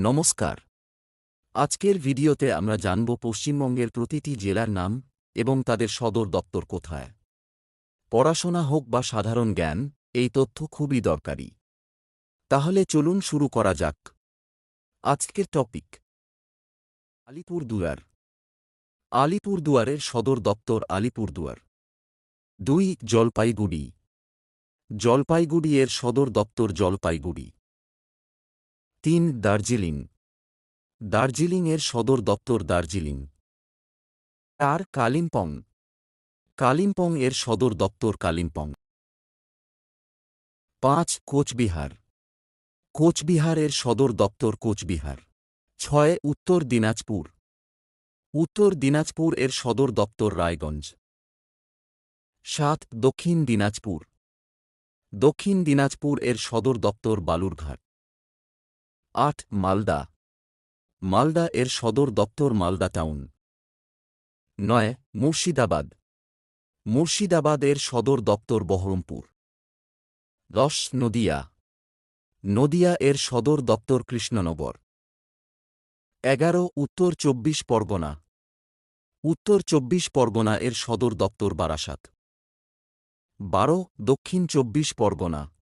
নমস্কার। আজকের ভিডিওতে আমরা জানব পশ্চিমবঙ্গের প্রতিটি জেলার নাম এবং তাদের সদর দপ্তর কোথায়। পড়াশোনা হোক বা সাধারণ জ্ঞান, এই তথ্য খুবই দরকারি। তাহলে চলুন শুরু করা যাক। আজকের টপিক। আলিপুরদুয়ার। আলিপুরদুয়ারের সদর দপ্তর আলিপুরদুয়ার। দুই জলপাইগুড়ি। জলপাইগুড়ি এর সদর দপ্তর জলপাইগুড়ি। তিন দার্জিলিং। দার্জিলিং এর সদর দপ্তর দার্জিলিং। চার কালিম্পং। কালিম্পং এর সদর দপ্তর কালিম্পং। পাঁচ কোচবিহার। কোচবিহার এর সদর দপ্তর কোচবিহার। ছয় উত্তর দিনাজপুর। উত্তর দিনাজপুর এর সদর দপ্তর রায়গঞ্জ। সাত দক্ষিণ দিনাজপুর। দক্ষিণ দিনাজপুর এর সদর দপ্তর বালুরঘাট। আট, মালদা। মালদা এর সদর দপ্তর মালদা টাউন। নয়, মুর্শিদাবাদ। মুর্শিদাবাদ এর সদর দপ্তর বহরমপুর। দশ নদিয়া। নদিয়া এর সদর দপ্তর কৃষ্ণনগর। এগারো, উত্তর চব্বিশ পরগনা। উত্তর চব্বিশ পরগনা এর সদর দপ্তর বারাসাত। বারো, দক্ষিণ চব্বিশ পরগনা।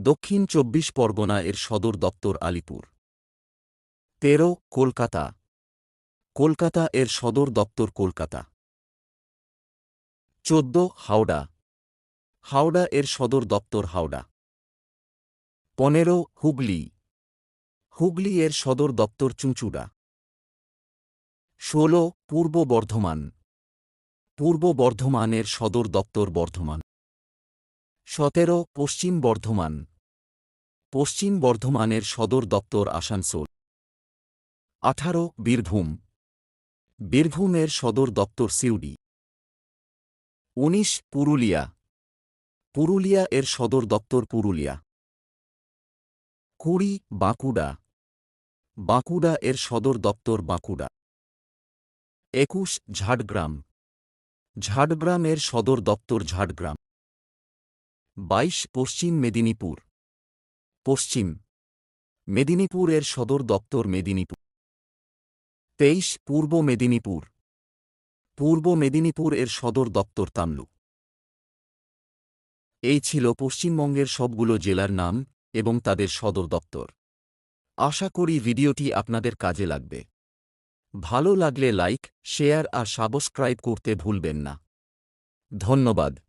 দক্ষিণ চব্বিশ পরগনা এর সদর দপ্তর আলিপুর। তেরো, কলকাতা। কলকাতা এর সদর দপ্তর কলকাতা। চোদ্দ, হাওড়া। হাওড়া এর সদর দপ্তর হাওড়া। পনেরো, হুগলি। হুগলি এর সদর দপ্তর চুঁচুড়া। ষোলো, পূর্ব বর্ধমান। পূর্ব বর্ধমানের সদর দপ্তর বর্ধমান। সতেরো, পশ্চিম বর্ধমান। পশ্চিম বর্ধমানের সদর দপ্তর আসানসোল। আঠারো, বীরভূম। বীরভূমের সদর দপ্তর সিউড়ি। উনিশ, পুরুলিয়া। পুরুলিয়া এর সদর দপ্তর পুরুলিয়া। কুড়ি, বাঁকুড়া। বাঁকুড়া এর সদর দপ্তর বাঁকুড়া। একুশ, ঝাড়গ্রাম। ঝাড়গ্রাম এর সদর দপ্তর ঝাড়গ্রাম। বাইশ পশ্চিম মেদিনীপুর। পশ্চিম মেদিনীপুর এর সদর দপ্তর মেদিনীপুর। তেইশ পূর্ব মেদিনীপুর। পূর্ব মেদিনীপুর এর সদর দপ্তর তামলুক এই ছিল পশ্চিমবঙ্গের সবগুলো জেলার নাম এবং তাদের সদর দপ্তর। আশা করি ভিডিওটি আপনাদের কাজে লাগবে। ভালো লাগলে লাইক, শেয়ার আর সাবস্ক্রাইব করতে ভুলবেন না। ধন্যবাদ।